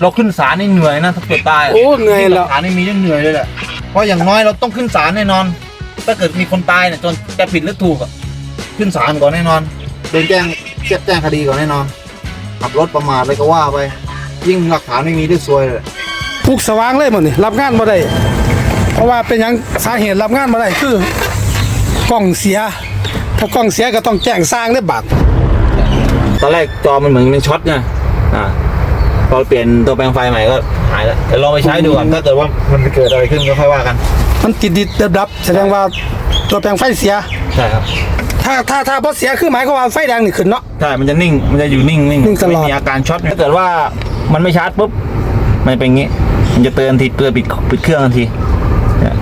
เราขึ้นศาลนี่เหนื่อยนะถ้าเกิดตายะโอ้เหนื่อยแล้วศาลนี่มีเรื่องเหนื่อยเลยแหละเพราะอย่างน้อยเราต้องขึ้นศาลแน่นอน ถ้าเกิดมีคนตายเนี่ยจนจะผิดหรือถูกอะขึ้นศาลก่อนแน่นอนโดนแจ้งแจ้งแจ้งคดีก่อนแน่นอน ขับรถประมาทอะไรก็ว่าไป ยิ่งหลักฐานไม่มีด้วยซวยเลยทุกสว่างเลยหมดนี่รับงานมาได้เพราะว่าเป็นหยังสาเหตุรับงานมาได้คือกล้องเสีย ถ้ากล้องเสียก็ต้องแจ้งสร้างได้บาทตอนแรกจอมันเหมือนมันช็อตไงอ่า พอเปลี่ยนตัวแปลงไฟใหม่ก็หายแล้วเดี๋ยวลองไปใช้ดูก่อนถ้าเกิดว่ามันเกิดอะไรขึ้นก็ค่อยว่ากันมันติดดิดดับๆแสดงว่าตัวแปลงไฟเสีย ใช่ครับถ้าถ้าถ้าพอเสียคือหมายความว่าไฟแดงนี่ขึ้นเนาะ ใช่มันจะนิ่งมันจะอยู่นิ่งนิ่งนิ่งตลอด ไม่มีอาการช็อตถ้าเกิดว่ามันไม่ชาร์จปุ๊บมันเป็นอย่างงี้ มันจะเตือนทีเตือนปิดปิดเครื่องทันทีเนี่ย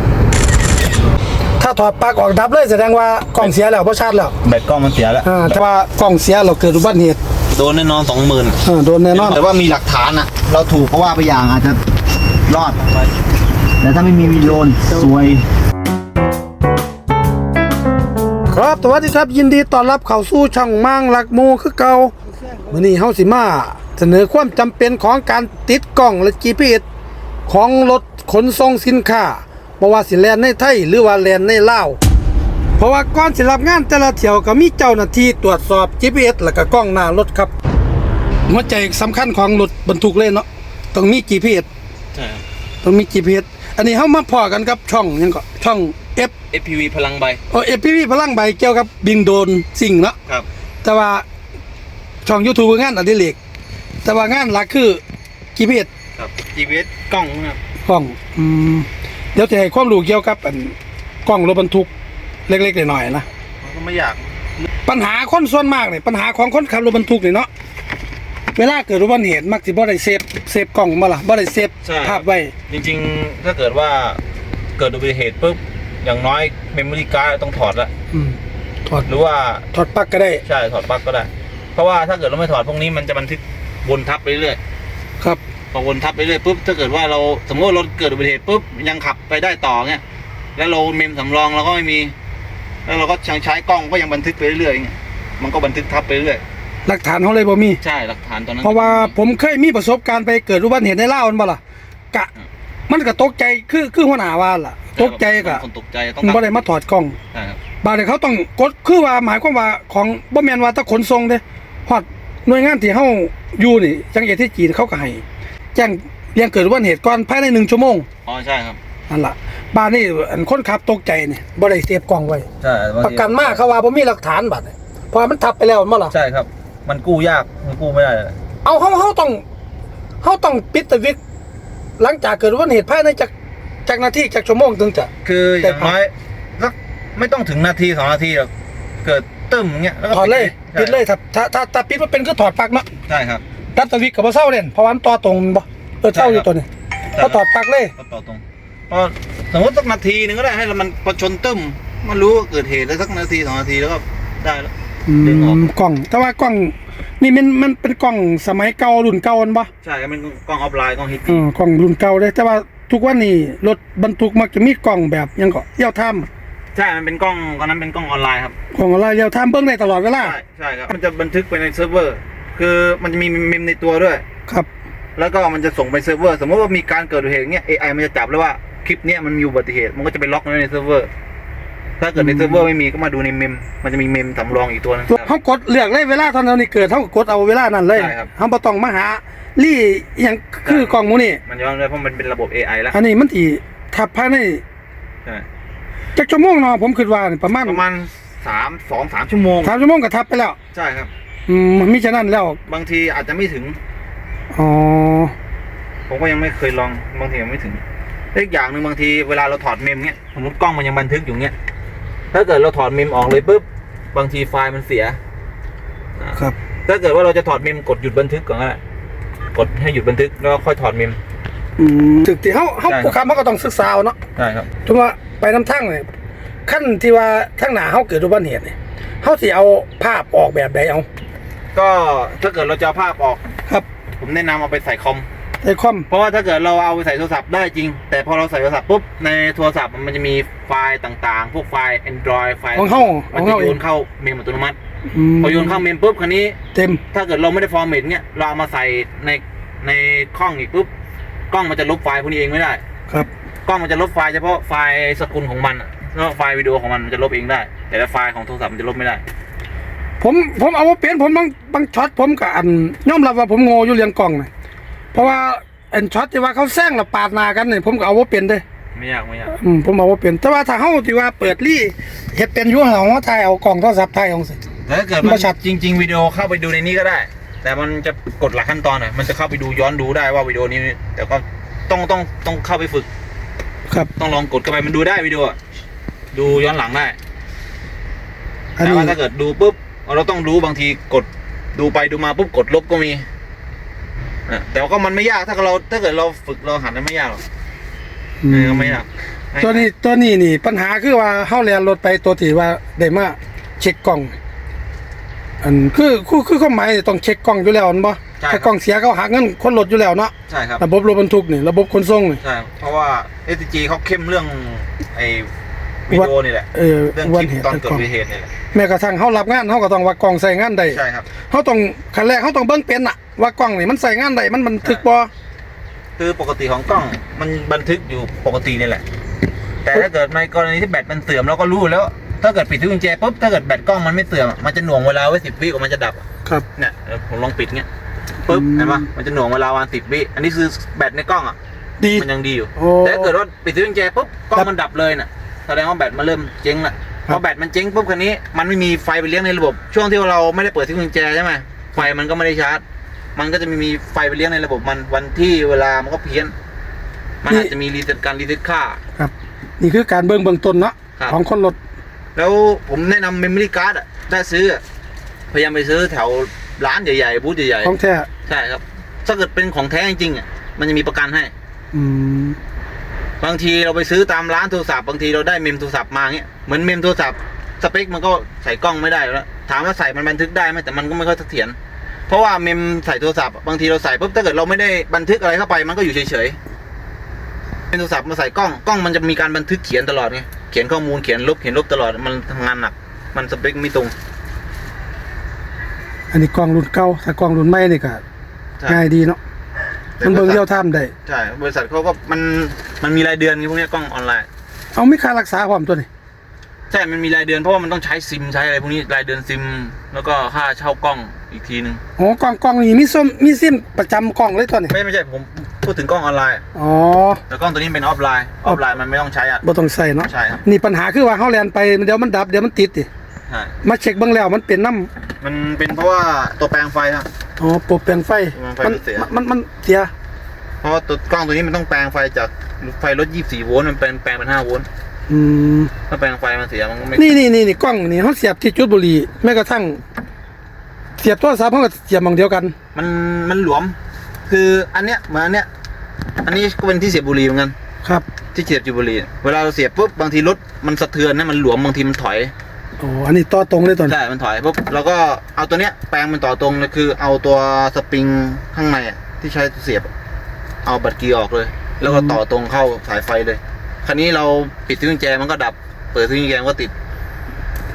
ถ้าถอดปลั๊กออกดับเลยแสดงว่ากล้องเสียแล้วเพราะชาร์จแล้วแบตกล้องมันเสียแล้ว อ่าถ้าว่ากล้องเสียเราเกิดอุบัติเหตุ โดนแน่นอนสองหมื่นอ่าโดนแน่นอน แต่ว่ามีหลักฐานอะเราถูกเพราะว่าไปอย่างอาจจะรอด แต่ถ้าไม่มีมีโดนซวย ครับสวัสดีครับยินดีต้อนรับเข้าสู่ช่องมั่งหลักหมูคือเก่ามื้อนี้เฮาสิมาเสนอความจำเป็นของการติดกล้องและ GPS ของรถขนส่งสินค้าบ่ว่าสิแล่นในไทยหรือว่าแล่นในลาวเพ ราะว่าก่อนสิรับงานแต่ละเที่ยวก็มีเจ้าหน้าที่ตรวจสอบ GPS แล้วก็กล้องหน้ารถครับหัวใจสำคัญของรถบรรทุกเลยเนาะต้องมี GPS ใช่ ต้องมี GPS อันนี้เฮามาพอกันกับช่องหยังก็ช่อง F FPV พลังใบโอ้ FPV พลังใบเกี่ยวกับบินโดรนสิ่งเนาะ ครับ แต่ว่าช่อง YouTube งานอดิเรกแต่ว่างานหลักคือ GPS ครับ GPS กล้องนะครับ กล้องอืมเดี๋ยวจะให้ความรู้เกี่ยวกับอันกล้องรถบรรทุก เล็กๆหน่อยๆนะมันก็ไม่อยากปัญหาคนส่วนมากเนี่ยปัญหาของคนขับรถบรรทุกเนี่ยเนาะเวลาเกิดอุบัติเหตุมักสิบ่ได้เซฟเซฟกล้องมาล่ะบ่ได้เซฟใช่ ภาพไว้ จริงๆ ถ้าเกิดว่าเกิดอุบัติเหตุปุ๊บอย่างน้อยเมมโมรี่การ์ดต้องถอดละอืมถอดหรือว่าถอดปลั๊กก็ได้ใช่ถอดปลั๊กก็ได้ เพราะว่าถ้าเกิดเราไม่ถอดพวกนี้มันจะบันทึกวนทับไปเรื่อยครับ พอวนทับไปเรื่อยปุ๊บถ้าเกิดว่าเราสมมติว่ารถเกิดอุบัติเหตุปุ๊บยังขับไปได้ต่อเงี้ยแล้วเราเมมสำรองเราก็ไม่มี แล้วเราก็ยังใช้กล้องก็ยังบันทึกไปเรื่อยๆเงี้ยมันก็บันทึกทับไปเรื่อยหลักฐานเขาเลยบ่มี ใช่หลักฐานตอนนั้นเพราะว่าผมเคยมีประสบการณ์ไปเกิดอุบัติเหตุในลาวนั่นบ่ล่ะกะ มันก็ตกใจคือคือหัวหน้าว่าล่ะ ตกใจก็คนตกใจต้องบ่ได้มาถอดกล้องใช่ครับบาดนี้เขาต้องกดคือว่าหมายความว่าของบ่แม่นว่าแตะขนส่งเด้ฮอดหน่วยงานที่เฮาอยู่นี่จังเอที่จีนเขาก็ให้แจ้งเรียงเกิดอุบัติเหตุก่อนภายใน1ชั่วโมงอ๋อใช่ครับนั่นล่ะ บาดนี้อันคนขับตกใจนี่บ่ได้เซฟกล้องไว้ ใช่ประกันมาเขาว่าบ่มีหลักฐานบัดนี้เพราะว่ามันทับไปแล้วแม่นบ่ล่ะใช่ครับ มันกู้ยากมันกู้ไม่ได้เลยเอาเฮาเฮาต้องเฮาต้องปิดตะวิก หลังจากเกิดอุบัติเหตุภายในจักจักนาทีจักชั่วโมงถึงจะ คืออย่างน้อยสักไม่ต้องถึงนาทีสองนาทีหรอกเกิดตึ้มเงี้ยแล้วก็ถอดเลยใช่ปิดเลยถ้าถ้าถ้าถ้าปิดมันเป็นคือถอดปลั๊กเนาะใช่ครับตัดตะวิกก็บ่เซาเด่นเพราะว่ามันต่อตรงบ่เออเซาอยู่ตัวนี้ใช่ก็ถอดปลั๊กเลย ก็ต่อตรง พอสมมติสักนาทีหนึงก็ได้ให้มันพอชนตึ้มมันรู้ว่าเกิดเหตุแล้วสักนาทีสองนาทีแล้วก็ได้แล้วดึงออกมกล้อง แต่ว่ากล้อง นี่มันมันเป็นกล้องสมัยเก่ารุ่นเก่าอันบ่ใช่ครับมันกล้องออฟไลน์กล้องฮิตอือกล้องรุ่นเก่าเลยแต่ว่าทุกวันนี้รถบรรทุกมักจะมีกล้องแบบหยังก็เลี้ยวทามใช่มันเป็นกล้องตอนนั้นเป็นกล้องออนไลน์ครับกล้องอะไรเลี้ยวทามเบิ่งได้ตลอดเวลาใช่ใช่ครับมันจะบันทึกไปในเซิร์ฟเวอร์ คือมันจะมีเมมในตัวด้วยครับ แล้วก็มันจะส่งไปเซิร์ฟเวอร์ สมมติว่ามีการเกิดอุบัติเหตุเงี้ย AI มันจะจับแล้วว่า คลิปเนี้ยมันมีอุบัติเหตุ มันก็จะไปล็อกไว้ในเซิร์ฟเวอร์ ถ้าเกิดในเซิร์ฟเวอร์ไม่มีก็มาดูในเมม มันจะมีเมมสำรองอีกตัวนึงเฮากดเลือกเลยเวลาตอนนั้นนี่เกิดเฮาก็กดเอาเวลานั้นเลยใช่ครับเฮาบ่ต้องมาหาลี่อหยังคือกล้องหมูนี่ มันย้อนได้เพราะมันเป็นระบบ AI แล้วอันนี้มันสิทับภายในใช่จักชั่วโมงเนาะผมคิดว่านี่ประมาณประมาณสามสองสามชั่วโมง3ชั่วโมงก็ทับไปแล้วใช่ครับ อืมมีฉะนั้นแล้วบางทีอาจจะไม่ถึง อ๋อผมก็ยังไม่เคยลองบางทียังไม่ถึงและ อีกอย่างหนึ่งบางทีเวลาเราถอดเมมเนี้ยสมมติกล้องมันยังบันทึกอยู่เนี้ยถ้าเกิดเราถอดเมมออกเลยปุ๊บบางทีไฟล์มันเสียครับ ถ้าเกิดว่าเราจะถอดเมมกดหยุดบันทึกก่อนก็ได้กดให้หยุดบันทึกแล้วก็ค่อยถอดเมมอืมถึกที่เฮาเฮาใช่ครับผู้ค้าเฮาก็ต้องศึกษาเอาเนาะใช่ครับถึงว่าไปนำทางนี่ขั้นที่ว่าทางหน้าเฮาเกิดอุบัติเหตุนี่เฮาสิเอาภาพออกแบบใดเอา ก็ถ้าเกิดเราจะเอาภาพออกครับ ผมแนะนำเอาไปใส่คอม ไอ้คอม เพราะว่าถ้าเกิดเราเอาไปใส่โทรศัพท์ได้จริง แต่พอเราใส่โทรศัพท์ปุ๊บในโทรศัพท์มันจะมีไฟล์ต่างๆ พวกไฟล์ Android ไฟล์ของเฮาขมัอนงจะเฮาโยเองนเข้าเมมอัตโนมัติ มพอโยนเข้าเมมปุ๊บคันนี้ เต็ม ถ้าเกิดเราไม่ได้ฟอร์เมตเนี่ยเราเอามาใส่ในในกล้องอีกปุ๊บกล้องมันจะลบไฟล์พวกนี้เองไม่ได้ ครับ กล้องมันจะลบไฟล์เฉพาะไฟล์สกุลของมันอะแล้วไฟล์วิดีโอของมันมันจะลบเองได้ แต่ละไฟล์ของโทรศัพท์มันจะลบไม่ได้ ผมผมเอาว่าเป็นผมบางบางช็อตผมก็อันยอมรับว่าผมโง่อยู่เรียงกล้องน่ะ เพราะว่าอันช็อตที่ว่าเขาแซงแล้วปาดหน้ากันเนี่ยผมก็เอาว่าเป็นเด้ไม่ยากไม่ยากอืมผมเอาว่าเป็นแต่ว่าถ้าเฮาที่ว่าเปิดรี่เฮ็ดเป็นอยู่เฮาถ่ายเอากล้องโทรศัพท์ถ่ายเอาสิ แต่ถ้าเกิดมัมันนชัด จริง ๆวิดีโอเข้าไปดูในนี้ก็ได้ แต่มันจะกดหลักขั้นตอนอะมันจะเข้าไปดูย้อนดูได้ว่าวิดีโอนี้ แต่ก็ต้องต้องต้องเข้าไปฝึก ครับ ต้องลองกดเข้าไปมันดูได้วิดีโออะดูย้อนหลังได้ อันแต่นี้ว่าถ้าเกิดดูปุ๊บเราต้องรู้บางทีกดดูไปดูมาปุ๊บกดลบก็มีอะ แต่ว่าก็มันไม่ยากถ้าเราถ้าเกิดเราฝึกเราหัดมันไม่ยากหรอกอืเอมอไม่ยากตัวนี้ตัวนี้นี่ ปัญหาคือว่าเฮาเรียนรถไปตัวที่ว่าได้มาเช็คกล้อง อันคือคือคือความหมายนี่ต้องเช็คกล้องอยู่แล้วอันบ่ถ้ากล้องเสียเขาหักเงินคนรถอยู่แล้วเนาะใช่ครับระบบรถบรรทุกนี่ระบบขนส่งนี่ใช่เพราะว่า STG เขาเข้มเรื่องไอ้ วิดีโอนี่แหละเออเรื่องวัคนลิปเหตุตอนและเกิกดล้องอุบัติเหตุนี่แหละแม้กระทั่งเฮารับงานเฮาก็ต้องว่ากล้องใส่งานได้ใช่ครับเฮาต้องขั้นแรกเฮาต้องเบิ่งเป็นน่ะว่ากล้องนี่มันใส่งานได้มันบันทึกบ่คือปกติของกล้องมันบันทึกอยู่ปกตินี่แหละ แต่ถ้าเกิดในกรณีที่แบตมันเสื่อมเราก็รู้แล้ว ถ้าเกิดปิดที่กุญแจปุ๊บถ้าเกิดแบตกล้องมันไม่เสื่อมอะมันจะหน่วงเวลาไว้สิบวิกว่ามันจะดับครับเนี่ยเดี๋ยวผมลองปิดเงี้ยปุ๊บอืมเห็นปะมันจะหน่วงเวลาวันสิบวิอันนี้คือแบตในกล้องอะดีมันยังดีอยู่โอ้แต่ถ้าเกิดว่าปิดที่กุญแจปุ๊บกล้อดังบมันดับเลยน่ะ แสดงว่าแบตมันเริ่มเจ๊งละครัพบอแบตมันเจ๊งปุ๊บคันนี้มันไม่มีไฟไปเลี้ยงในระบบ ช่วงที่เราไม่ได้เปิดที่กุญแจใช่ไหมไฟมันก็ไม่ได้ชาร์จ มันก็จะมีมีไฟไปเลี้ยงในระบบมันวันที่เวลามันก็เพี้ยน มันอาจจะมีรีเซ็ตการรีเซ็ตค่า ครับ นี่คือการเบิ่งเบื้องต้นเนาะครับ ของคนรถแล้วผมแนะนำเมมโมรี่การ์ดอะถ้าซื้ออะพยายามไปซื้อแถวร้านใหญ่ๆบูธใหญ่ของแท้ๆใช่ครับ ถ้าเกิดเป็นของแท้จริงๆอะมันจะมีประกันให้ อืม บางทีเราไปซื้อตามร้านโทรศัพท์บางทีเราได้เมมโทรศัพท์มาเงี้ยเหมือนเมมโทรศัพท์สเปคมันก็ใส่กล้องไม่ได้อยู่แล้วถามว่าใส่มันบันทึกได้ไหมแต่มันก็ไม่ค่อยเสถียรเพราะว่าเมมใส่โทรศัพท์บางทีเราใส่ปุ๊บถ้าเกิดเราไม่ได้บันทึกอะไรเข้าไป มันก็อยู่เฉยๆเป็นโทรศัพท์มาใส่กล้องกล้องมันจะมีการบันทึกเขียนตลอดไงเขียนข้อมูลเขียนลบเขียนลบตลอดมันทำงานหนัก มันสเปคไม่ตรง อันนี้กล้องรุ่นเก่าถ้ากล้องรุ่นใหม่นี่ก็ใช่ง่ายดีเนาะ มันเบิ่งเรียวไทม์ได้ใช่บริษัทเขาก็มันมันมีรายเดือนไงพวกเนี้ยกล้องออนไลน์ เอามีค่ารักษาพร้อมตัวนี้ใช่ มันมีรายเดือนเพราะว่ามันต้องใช้ซิมใช้อะไรพวกนี้รายเดือนซิม แล้วก็ค่าเช่ากล้องอีกทีนึงอ๋อกล้องกล้องนี่มีส้มมีซิมประจำกล้องเลยตัวนี้ไม่ไม่ใช่ผมพูดถึงกล้องออนไลน์ อ๋อแต่กล้องตัวนี้เป็นออฟไลน์ออฟไลน์มันไม่ต้องใช้อะ บ่ต้องใส่เนาะใช่ครับนี่ปัญหาคือว่าเฮาแล่นไปเดี๋ยวมันดับเดี๋ยวมันติดดิใช่มาเช็คเบิ่งแล้วมันเป็นน้ำมันเป็นเพราะว่าตัวแปลงไฟครับ อ๋อโปรแปลงไฟไฟมันมันเสีย มันมันเสียเพราะว่าตัวกล้องตัวนี้มันต้องแปลงไฟจากไฟลด24โวลต์มันเป็นแปลงเป็น5โวลต์อืมถ้าแปลงไฟมันเสียมันก็ไม่นี่นี่นี่นี่กล้องนี่เขาเสียบที่จุดบุหรี่แม้กระทั่ง เสียบโทรศัพท์เขาก็เสียบหมองเดียวกัน มันมันหลวม คืออันเนี้ยเหมือนอันเนี้ยอันนี้ก็เป็นที่เสียบบุหรี่เหมือนกัน ครับ ที่เสียบจุบุหรี่เวลาเราเสียบปุ๊บบางทีรถมันสะเทือนนะมันหลวมบางทีมันถอย โอ้อันนี้ต่อตรงเลยตัวนี้ใช่มันถอยปุ๊บเราก็เอาตัวเนี้ยแปลงมันต่อตรงเลยคือ เอาตัวสปริงข้างในอะที่ใช้เสียบ เอาบัตรเกียร์ออกเลย แล้วก็ต่อตรงเข้าสายไฟเลย คราวนี้เราปิดที่กุญแจมันก็ดับ เปิดที่กุญแจมันก็ติด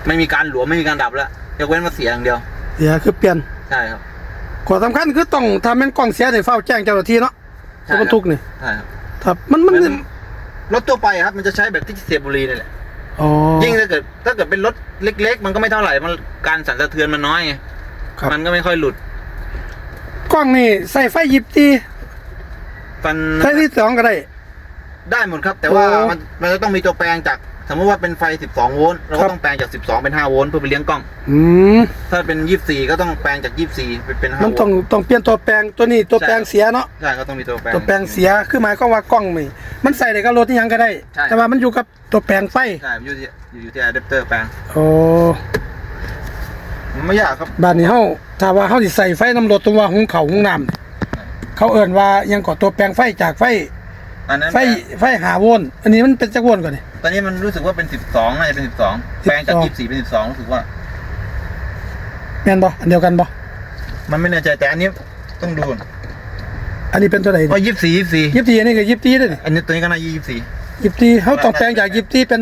ไม่มีการหลวมไม่มีการดับแล้วยกเว้นมาเสียอย่างเดียวเสียคือเปลี่ยนใช่ครับขอสำคัญคือต้องทำเป็นกล้องเสียในเฝ้าแจ้งเจ้าหน้าที่เนาะใช่รถบรรทุกนี่ใช่ครับ ครับมันมันเหมือนรถตัวไปครับมันจะใช้แบบที่เสียบบุหรี่นี่แหละ อ๋อ ยิ่งถ้าเกิดถ้าเกิดเป็นรถเล็ก ๆ มันก็ไม่เท่าไหร่มันการสั่นสะเทือนมันน้อยไงครับ มันก็ไม่ค่อยหลุดกล้องนี่ใส่ไฟหยิบตีมันใส่ที่สองก็ได้ ได้หมดครับ แต่ว่าโอ้ มันมันจะต้องมีตัวแปลงจาก สมมติว่าเป็นไฟ 12 โวลต์เราครัก็บต้องแปลงจาก 12 เป็น 5 โวลต์เพื่อไปเลี้ยงกล้อง อืมถ้าเป็น 24 ก็ต้องแปลงจาก 24ไปเป็น5มันโวต้องลต์ ต้องเปลี่ยนตัวแปลงตัวนี้ตัวแปลงเสียเนาะใช่ก็ต้องมีตัวแปลง ตัวแปลงเสียคือหมายความว่ากล้องนี่มันใส่ในกับรถที่ยังก็ได้ ใช่ แต่ว่ามันอยู่กับตัวแปลงไฟใช่อยู่ที่อยู่ที่อะแดปเตอร์แปลงโอ้มันไม่ยากครับบ้านนี้เฮาถ้าว่าเฮาสิใส่ไฟน้ำรถตรงว่าหุงเขาวหุงน้ำนี่เขาเอิ่นว่ายังก่อตัวแปลงไฟจากไฟอันนั้นไฟไฟหาโวลต์อันนี้มันเป็นจักรโวลต์ก่อนนี่ ตอนนี้มันรู้สึกว่าเป็น12น่าจะเป็น12แปลงจาก12 24เป็น12รู้สึกว่า แม่นบ่อันเดียวกันบ่มันไม่แน่ใจแต่อันนี้ต้องดูอันนี้เป็นตัวไหนอ๋อ24 24ยิบตีอันนี้ก็ยิบตีด้วยนี่อันนี้ตัวนี้ก็น่า24ยิบตีเฮาต้องแปลงจากยิบตีเป็น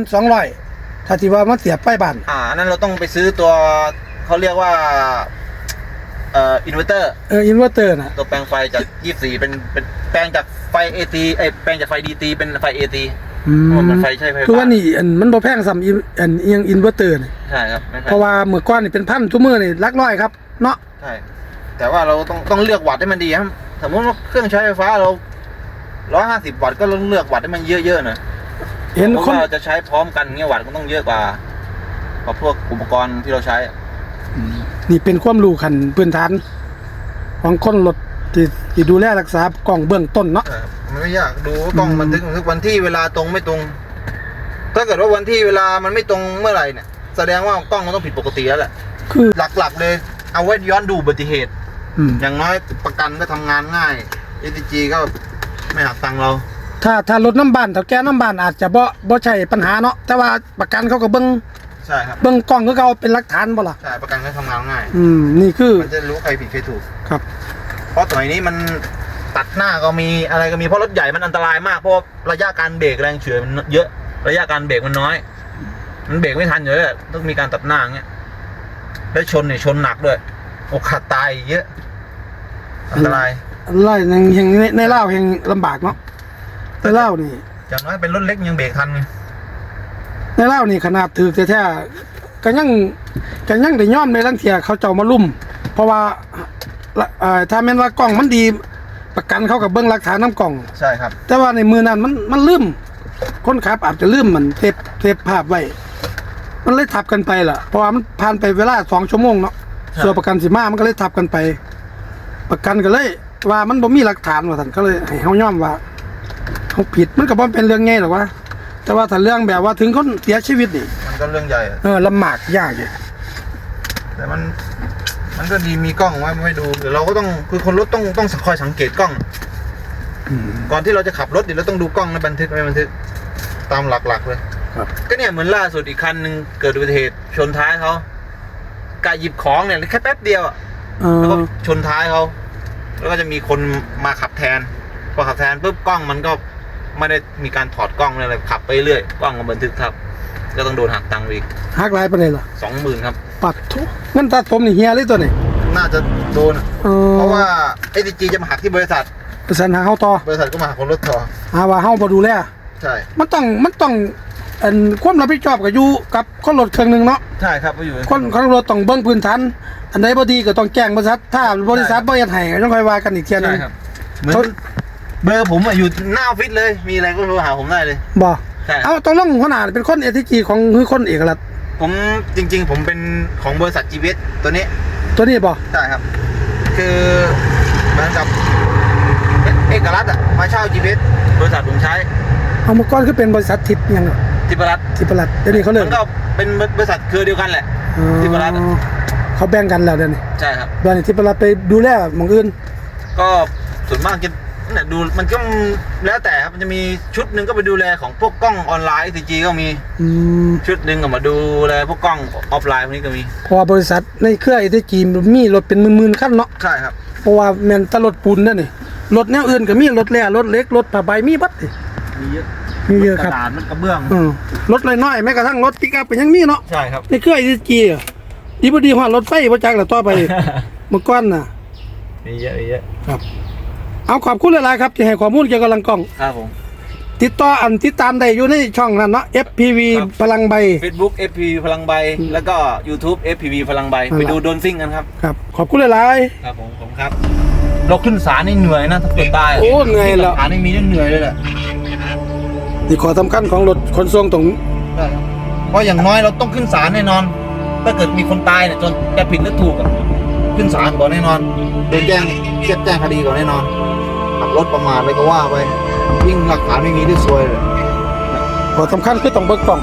200ถ้าที่ว่ามันเสียบไฟบ้านอ่าอันนั้นเราต้องไปซื้อตัวเขาเรียกว่า เอ่ออินเวอร์เตอร์เอออินเวอร์เตอร์น่ะตัวแปลงไฟจาก24เป็นเป็นแปลงจากไฟ AT เอ้ยแปลงจากไฟ DT เป็นไฟ AT อื มมันไฟใช้ไฟฟ้าคือว่านี่อันมันบ่แพงสำอินอันเอียงอินเวอร์เตอร์นี่ใช่ครับไม่แพงเพราะว่าเมื่อก่อนนี่เป็นพันทุกมื้อนี่หลักร้อยครับเนาะใช่แต่ว่าเราต้องต้องเลือกวัตต์ให้มันดีครับสมมติว่าเครื่องใช้ไฟฟ้าเรา150วัตต์ก็ต้องเลือกวัตต์ให้มันเยอะๆหน่อยเห็นเพราะคนว่าเราจะใช้พร้อมกันเงี้ยวัตต์ก็ต้องเยอะกว่ากว่าพวกอุปกรณ์ที่เราใช้ นี่เป็นความรู้ขั้นพื้นฐานของคนรถที่ที่ดูแลรักษากล่องเบื้องต้นเนาะ มันไม่ยากดูว่ากล้องอืมบันทึกบันทึกวันที่เวลาตรงไม่ตรง ถ้าเกิดว่าวันที่เวลามันไม่ตรงเมื่อไหร่เนี่ย แสดงว่ากล้องมันต้องผิดปกติแล้วแหละคือหลักๆเลยเอาไว้ย้อนดูอุบัติเหตุอืมอย่างน้อยประกันก็ทำงานง่าย ATG ก็ไม่หักตังค์เรา ถ้าถ้ารถน้ำบ้านถ้าแก้น้ำบ้านอาจจะบ่บ่ใช่ปัญหาเนาะแต่ว่าประกันเขาก็เบิ่งใช่ครับ เบิ่งกล้องก็เขาเป็นหลักฐานบ่ล่ะใช่ประกันก็ทำงานง่าย อืมนี่คือมันจะรู้ใครผิดใครถูก ครับ เพราะสมัยนี้มัน ตัดหน้าก็มีอะไรก็มีเพราะรถใหญ่มันอันตรายมากเพราะว่าระยะการเบรกแรงเฉื่อยมันเยอะระยะการเบรกมันน้อย มันเบรกไม่ทันอยู่เลยต้องมีการตัดหน้าอย่างเงี้ยแล้วชนเนี่ยชนหนักด้วยโอกาสตายเยอะอันตรายไล่ยังยังในในลาวยังลำบากเนาะในลาวนี่อย่างน้อยเป็นรถเล็กยังเบรกทันไงในลาวนี่ขนาดถือแท้ๆก็ยังก็ยังได้ยอมในลังเทียเขาเจ้ามาลุ่ม เพราะว่าละเอ่อถ้าแม่นว่ากล้องมันดี ประกันเขากับเบิ่งหลักฐานน้ำกล้อง ใช่ครับ แต่ว่าในมือนั้นมันมันลืมคนขับอาจจะลืมมันเทปเทปภาพไว้ มันเลยทับกันไปล่ะเพราะว่ามันผ่านไปเวลาสองชั่วโมงเนาะครับ ส่วนประกันสิมามันก็เลยทับกันไป ประกันก็เลยว่ามันบ่มีหลักฐานว่าท่านก็เลยให้เฮายอมว่าเขาผิดมันก็บ่เป็นเรื่องง่ายหรอกว่า แต่ว่าถ้าเรื่องแบบว่าถึงคนเสียชีวิตนี่มันก็เรื่องใหญ่อะเออลำบากยากอยู่แต่มัน มันก็ดีมีกล้องไว้ไม่ดูเดี๋ยวเราก็ต้องคือคนรถต้องต้องคอยสังเกตกล้อง ก่อนที่เราจะขับรถเดี๋ยวเราต้องดูกล้องในบันทึกไม่บันทึกตามหลักๆเลยครับก็เนี่ยเหมือนล่าสุดอีกคันหนึ่งเกิดอุบัติเหตุชนท้ายเขากะหยิบของเนี่ยแค่แป๊บเดียวอะเอแล้วก็อชนท้ายเขาแล้วก็จะมีคนมาขับแทนพอขับแทนปุ๊บกล้องมันก็ไม่ได้มีการถอดกล้องอะไรขับไปเรื่อยกล้องก็บันทึกครับ ก็ต้องโดนหักตังค์อีกหักหลายปานใดล่ะสองหมื่นครับ ปัดทุเงินตัดผมนี่เฮียเลยตัวนี้ น่าจะโดนอะเออ เพราะว่าเอจีจะมาหักที่บริษัท ประสานหาเฮาต่อบริษัทก็มาหักคนรถต่อหาว่าเฮาบ่ดูแลใช่ มันต้องมันต้องอันความรับผิดชอบก็อยู่กับคนรถเครื่องหนึงเนาะใช่ครับไปอยู่คนคนรถต้องเบิ่งพื้นฐานอันใดบ่ดีก็ต้องแจ้งบริษัทถ้าบริษัทบ่เฮ็ดให้ก็ต้องค่อยว่ากันอีกเที่ยหนึใช่ง ครับเหมือนเบอร์ผมอะอยู่หน้าออฟฟิศเลย มีอะไรก็โทรหาผมได้เลย บ่ใช่ เอาต้องลงหัวหน้าเป็นคนเอทีจีของคือคนเอกลักษณ์ ผมจริง ๆ ผมเป็นของบริษัท GPS ตัวนี้ตัวนี้บ่ใช่ครับ คือเหมือนกับเอกรัฐอะมาเช่า GPS บริษัทผมใช้เอาเมื่อก่อนคือเป็นบริษัททิพย์หยังอะทิพรัฐทิพย์รัฐเดี๋ยวนี้เขาเลิกมันก็เป็นบริษัทเครือเดียวกันแหละ อ๋อทิพย์รัฐอะ เขาแบ่งกันแล้วเดี๋ยวนี้ใช่ครับ เดี๋ยวนี้ทิพย์รัฐไปดูแลหม่องอื่นก็ส่วนมากจะ เนี่ยดูมันก็แล้วแต่ครับมันจะมีชุดหนึ่งก็ไปดูแลของพวกกล้องออนไลน์ CG ก็มีอืมชุดหนึ่งก็มาดูแลพวกกล้องออฟไลน์พวกนี้ก็มีเพราะว่าบริษัทในเครือเอทีจีมีรถเป็นหมื่นๆคันเนาะใช่ครับ เพราะว่าแม่นแตรถปูนนั่นนี่รถแนวอื่นก็มีรถแล่รถเล็กรถผ้าใบมีบัดนี่มีเยอะมีเยอะครับกระดาษมันกระเบื้องอืมรถน้อยๆแม้กระทั่งรถปิกอัพเป็นยังมีเนาะ ใช่ครับ ในเครื่องไอจีอะดีบ่ดีฮอดรถไฟบ่จักแล้วต่อไป เมื่อก่อนน่ะ มีเยอะมีเยอะครับ เอาขอบคุณหลายๆครับที่ให้ข้อมูลเกี่ยวกับลังกล้อง ครับผม ติดต่ออันติดตามได้อยู่ในช่องนั้นเนาะ FPV ครับ พลังใบ Facebook FPV พลังใบ แล้วก็ YouTube FPV พลังใบนั่นแหละไปดูโดนซิ่งกันครับ ครับ ขอบคุณหลาย ครับผมผมครับเราขึ้นศาลนี่เหนื่อยนะถ้าเกิดได้ะโอ้เหนื่อยแล้ว ศาลนี่มีเรื่องเหนื่อยเลยแหละๆนี่ขอสำคัญของรถขนส่งตรงเพราะอย่างน้อยเราต้องขึ้นศาลแน่นอน ถ้าเกิดมีคนตายเนี่ยจนจะผิดหรือถูกอะขึ้นศาลก่อนแน่นอนโดนแจ้งเทียบแจ้งคดีก่อนแน่นอนขับ รถประมาทอะไรก็ว่าไปยิ่งหลักฐานไม่มีที่ซวยเลยขอสำคัญคือต้องเบิกกล้อง